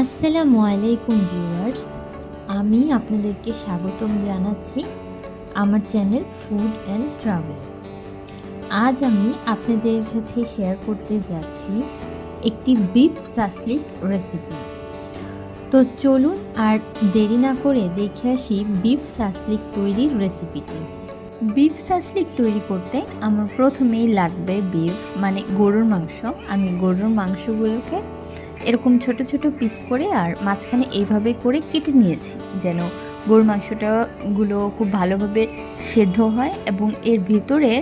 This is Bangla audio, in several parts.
আসসালামু আলাইকুম ভিউয়ার্স, আমি আপনাদেরকে স্বাগতম জানাচ্ছি আমার চ্যানেল ফুড অ্যান্ড ট্রাভেল। আজ আমি আপনাদের সাথে শেয়ার করতে যাচ্ছি একটি বিফ সাসলিক রেসিপি। তো চলুন আর দেরি না করে দেখে আসি বিফ সাসলিক তৈরির রেসিপিটি। বিফ সাসলিক তৈরি করতে আমার প্রথমেই লাগবে বিফ মানে গরুর মাংস। আমি গরুর মাংসগুলোকে এরকম ছোট ছোট পিস করে আর মাঝখানে এইভাবে করে কেটে নিয়েছি, যেন গরুর মাংসটা গুলো খুব ভালোভাবে সেদ্ধ হয় এবং এর ভিতরে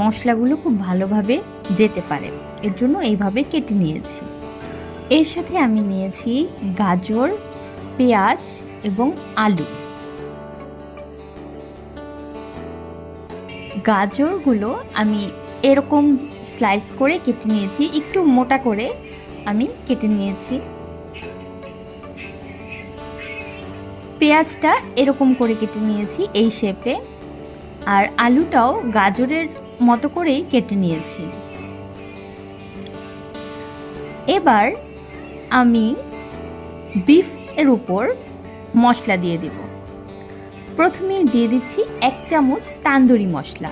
মশলাগুলো খুব ভালোভাবে যেতে পারে। এর জন্য এইভাবে কেটে নিয়েছি। এর সাথে আমি নিয়েছি গাজর, পেঁয়াজ এবং আলু। গাজরগুলো আমি এরকম স্লাইস করে কেটে নিয়েছি, একটু মোটা করে। আমি কেটে নিয়েছি। পেঁয়াজটা এরকম করে কেটে নিয়েছি এই শেপে আর আলুটাও গাজরের মতো করেই কেটে নিয়েছি। এবার আমি বিফ এর উপর মশলা দিয়ে দিব। প্রথমে দিয়ে দিচ্ছি এক চামচ তান্দুরি মশলা।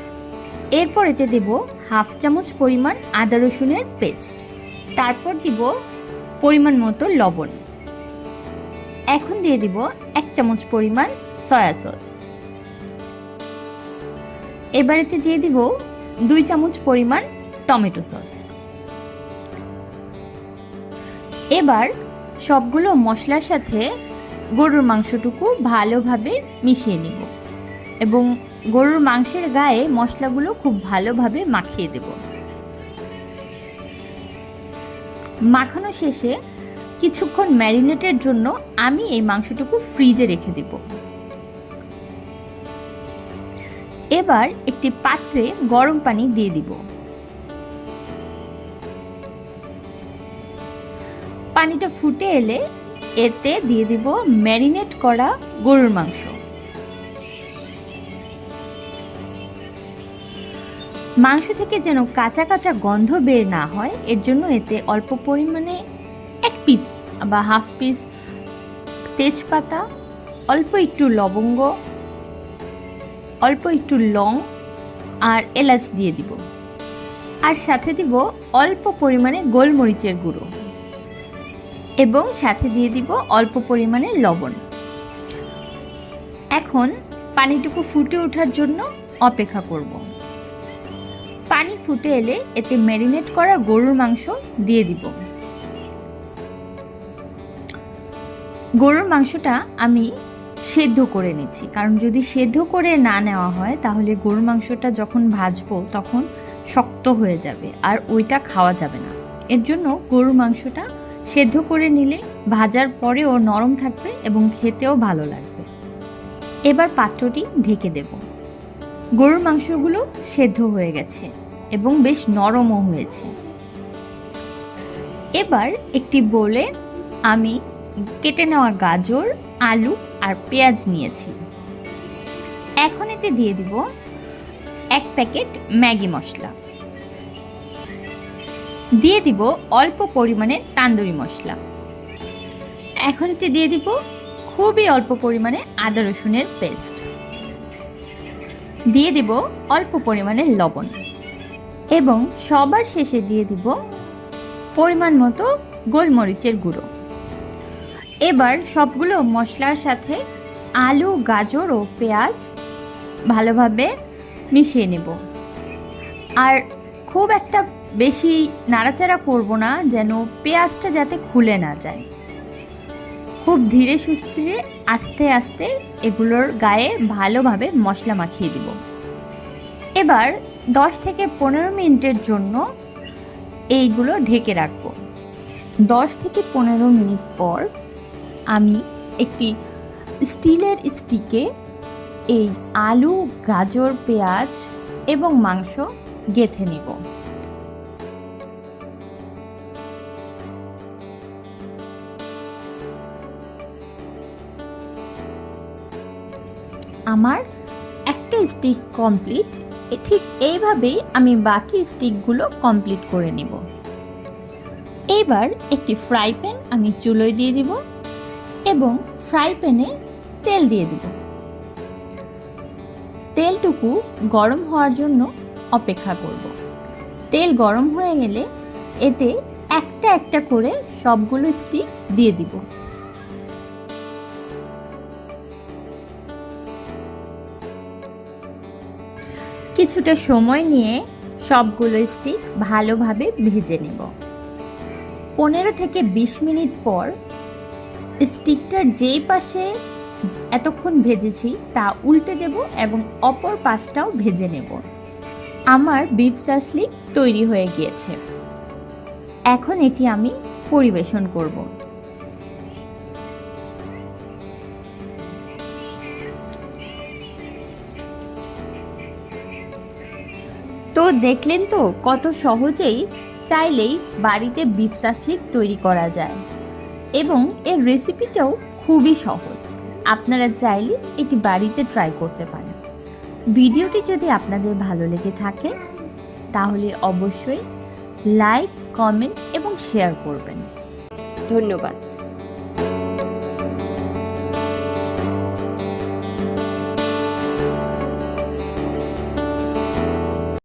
এরপর এতে দেব হাফ চামচ পরিমাণ আদা রসুনের পেস্ট তারপর দিব পরিমাণ মতো লবণ। এখন দিয়ে দিব এক চামচ পরিমাণ সয়া সস। এবারেতে দিয়ে দিব দুই চামচ পরিমাণ টমেটো সস। এবার সবগুলো মশলার সাথে গরুর মাংসটুকু ভালোভাবে মিশিয়ে নিব এবং গরুর মাংসের গায়ে মশলাগুলো খুব ভালোভাবে মাখিয়ে দেবো। মাখানো শেষে কিছুক্ষণ ম্যারিনেটের জন্য আমি এই মাংসটুকু ফ্রিজে রেখে দেব। এবার একটি পাত্রে গরম পানি দিয়ে দিব। পানিটা ফুটে এলে এতে দিয়ে দিব ম্যারিনেট করা গরুর মাংস। মাংস থেকে যেন কাঁচা কাঁচা গন্ধ বের না হয়, এর জন্য এতে অল্প পরিমাণে এক পিস বা হাফ পিস তেজপাতা, অল্প একটু লবঙ্গ, অল্প একটু লং আর এলাচ দিয়ে দিব। আর সাথে দিব অল্প পরিমাণে গোলমরিচের গুঁড়ো। এবং সাথে দিয়ে দিব অল্প পরিমাণে লবণ। এখন পানিটুকু ফুটে ওঠার জন্য অপেক্ষা করব। ফুটে এলে এতে ম্যারিনেট করা গরুর মাংস দিয়ে দিব। গরুর মাংসটা আমি সেদ্ধ করে নিচ্ছি। কারণ যদি সেদ্ধ করে না নেওয়া হয়, তাহলে গরুর মাংসটা যখন ভাজবো, তখন শক্ত হয়ে যাবে আর ওইটা খাওয়া যাবে না। এর জন্য গরুর মাংসটা সেদ্ধ করে নিলে ভাজার পরেও নরম থাকবে এবং খেতেও ভালো লাগবে। এবার পাত্রটি ঢেকে দেব। গরুর মাংসগুলো সেদ্ধ হয়ে গেছে। এবং বেশ নরমও হয়েছে। এবার একটি বলে আমি কেটে নেওয়া গাজর, আলু আর পেঁয়াজ নিয়েছি। এখন এতে দিয়ে দিব এক প্যাকেট ম্যাগি মশলা। দিয়ে দিব অল্প পরিমাণে তান্দুরি মশলা। এখন এতে দিয়ে দিব খুবই অল্প পরিমাণে আদা রসুনের পেস্ট। দিয়ে দিব অল্প পরিমাণে লবণ। এবং সবার শেষে দিয়ে দিব পরিমাণ মতো গোলমরিচের গুঁড়ো। এবার সবগুলো মশলার সাথে আলু, গাজর ও পেঁয়াজ ভালোভাবে মিশিয়ে নেব। আর খুব একটা বেশি নাড়াচাড়া করব না যেন পেঁয়াজটা যাতে খুলে না যায়। খুব ধীরে সুস্থিরে আস্তে আস্তে এগুলোর গায়ে ভালোভাবে মশলা মাখিয়ে দিব। এবার দশ থেকে পনেরো মিনিটের জন্য এইগুলো ঢেকে রাখব। দশ থেকে পনেরো মিনিট পর আমি একটি স্টিলের স্টিকে এই আলু, গাজর, পেঁয়াজ এবং মাংস গেথে নিব। আমার একটা স্টিক কমপ্লিট। ঠিক এইভাবেই আমি বাকি স্টিকগুলো কমপ্লিট করে নেব। এবার একটি ফ্রাই প্যান আমি চুলোয় দিয়ে দিব এবং ফ্রাই প্যানে তেল দিয়ে দিব। তেলটুকু গরম হওয়ার জন্য অপেক্ষা করব। তেল গরম হয়ে গেলে এতে একটা একটা করে সবগুলো স্টিক দিয়ে দিব। কিছুটা সময় নিয়ে সবগুলো স্টিক ভালোভাবে ভেজে নেব। পনেরো থেকে বিশ মিনিট পর স্টিকটার যেই পাশে এতক্ষণ ভেজেছি তা উল্টে দেব এবং অপর পাশটাও ভেজে নেব। আমার বিফ সাসলিক তৈরি হয়ে গিয়েছে। এখন এটি আমি পরিবেশন করব। তো দেখলেন তো কত সহজেই চাইলেই বাড়িতে বিফ সাসলিক তৈরি করা যায়। এবং এর রেসিপিটাও খুবই সহজ। আপনারা চাইলে এটি বাড়িতে ট্রাই করতে পারেন। ভিডিওটি যদি আপনাদের ভালো লেগে থাকে, তাহলে অবশ্যই লাইক কমেন্ট এবং শেয়ার করবেন। ধন্যবাদ।